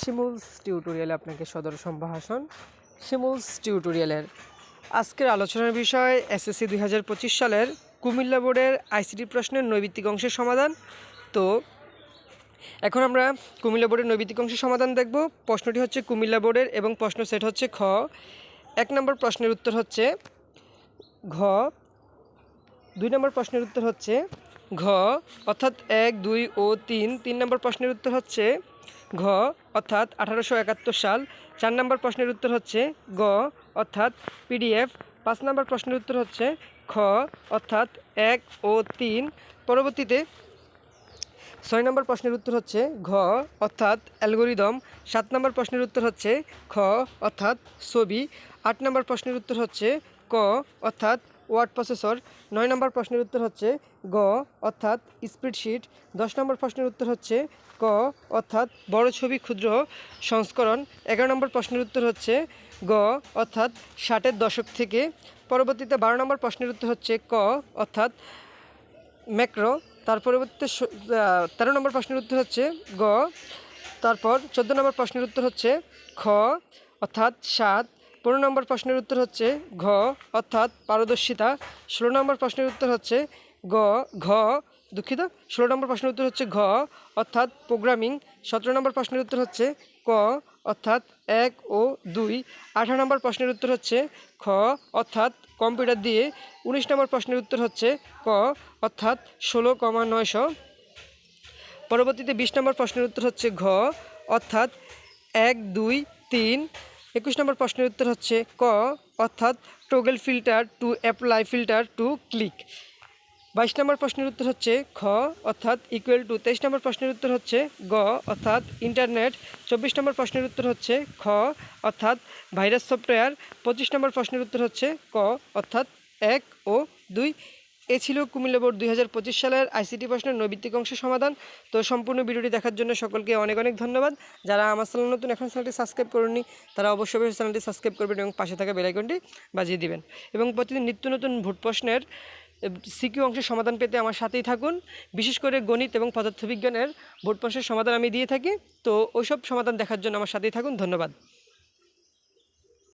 শিমুলস টিউটোরিয়ালে আপনাকে সদর সম্ভাষণ। শিমুলস টিউটোরিয়ালের আজকের আলোচনার বিষয় এসএসসি দুই হাজার পঁচিশ সালের কুমিল্লা বোর্ডের আইসিটি প্রশ্নের নৈবিত্তিক অংশের সমাধান। তো এখন আমরা কুমিল্লা বোর্ডের নৈবিত্তিক অংশের সমাধান দেখব। প্রশ্নটি হচ্ছে কুমিল্লা বোর্ডের এবং প্রশ্ন সেট হচ্ছে খ। এক নম্বর প্রশ্নের উত্তর হচ্ছে ঘ। দুই নম্বর প্রশ্নের উত্তর হচ্ছে ঘ, অর্থাৎ এক, দুই ও তিন। তিন নম্বর প্রশ্নের উত্তর হচ্ছে ঘ, অর্থাৎ আঠারোশো একাত্তর সাল। চার নম্বর প্রশ্নের উত্তর হচ্ছে গ, অর্থাৎ পিডিএফ। পাঁচ নম্বর প্রশ্নের উত্তর হচ্ছে খ, অর্থাৎ এক ও তিন। পরবর্তীতে ছয় নম্বর প্রশ্নের উত্তর হচ্ছে ঘ, অর্থাৎ অ্যালগোরিদম। সাত নম্বর প্রশ্নের উত্তর হচ্ছে খ, অর্থাৎ ছবি। আট নম্বর প্রশ্নের উত্তর হচ্ছে ক, অর্থাৎ ওয়ার্ড প্রসেসর। নয় নম্বর প্রশ্নের উত্তর হচ্ছে গ, অর্থাৎ স্প্রেডশিট। দশ নম্বর প্রশ্নের উত্তর হচ্ছে ক, অর্থাৎ বড় ছবি ক্ষুদ্র সংস্করণ। এগারো নম্বর প্রশ্নের উত্তর হচ্ছে গ, অর্থাৎ ষাটের দশক থেকে। পরবর্তীতে বারো নম্বর প্রশ্নের উত্তর হচ্ছে ক, অর্থাৎ ম্যাক্রো। তার পরবর্তীতে তেরো নম্বর প্রশ্নের উত্তর হচ্ছে গ। তারপর চোদ্দ নম্বর প্রশ্নের উত্তর হচ্ছে খ, অর্থাৎ সাত। পনেরো নম্বর প্রশ্নের উত্তর হচ্ছে ঘ, অর্থাৎ পারদর্শিতা। ষোলো নম্বর প্রশ্নের উত্তর হচ্ছে গ, ঘ, দুঃখিত। ষোলো নম্বর প্রশ্নের উত্তর হচ্ছে ঘ, অর্থাৎ প্রোগ্রামিং। সতেরো নম্বর প্রশ্নের উত্তর হচ্ছে ক, অর্থাৎ এক ও দুই। আঠারো নম্বর প্রশ্নের উত্তর হচ্ছে খ, অর্থাৎ কম্পিউটার দিয়ে। উনিশ নম্বর প্রশ্নের উত্তর হচ্ছে ক, অর্থাৎ ষোলো কমা নয়শো। পরবর্তীতে বিশ নম্বর প্রশ্নের উত্তর হচ্ছে ঘ, অর্থাৎ এক, দুই, তিন। একুশ নম্বর প্রশ্নের উত্তর হচ্ছে ক, অর্থাৎ toggle filter to apply filter to click. বাইশ নম্বর প্রশ্নের উত্তর হচ্ছে খ, অর্থাৎ ইকুয়াল টু তেইশ নম্বর প্রশ্নের উত্তর হচ্ছে গ, অর্থাৎ ইন্টারনেট চব্বিশ নম্বর প্রশ্নের উত্তর হচ্ছে খ, অর্থাৎ ভাইরাস সফটওয়্যার পঁচিশ নম্বর প্রশ্নের উত্তর হচ্ছে ক, অর্থাৎ এক ও দুই। এ ছিল কুমিল্লা বোর্ড দুই হাজার পঁচিশ সালের আইসিটি প্রশ্নের নৈবিত্তিক অংশ সমাধান। তো সম্পূর্ণ ভিডিওটি দেখার জন্য সকলকে অনেক অনেক ধন্যবাদ। যারা আমার চ্যানেল নতুন, এখন চ্যানেলটি সাবস্ক্রাইব করেননি, তারা অবশ্যই অবশ্যই চ্যানেলটি সাবস্ক্রাইব করবেন এবং পাশে থাকা বেলাইকনটি বাজিয়ে দিবেন। এবং প্রতিদিন নিত্য নতুন ভোট প্রশ্নের সিকিউ অংশের সমাধান পেতে আমার সাথেই থাকুন। বিশেষ করে গণিত এবং পদার্থবিজ্ঞানের ভোট প্রশ্নের সমাধান আমি দিয়ে থাকি। তো ওইসব সমাধান দেখার জন্য আমার সাথেই থাকুন। ধন্যবাদ।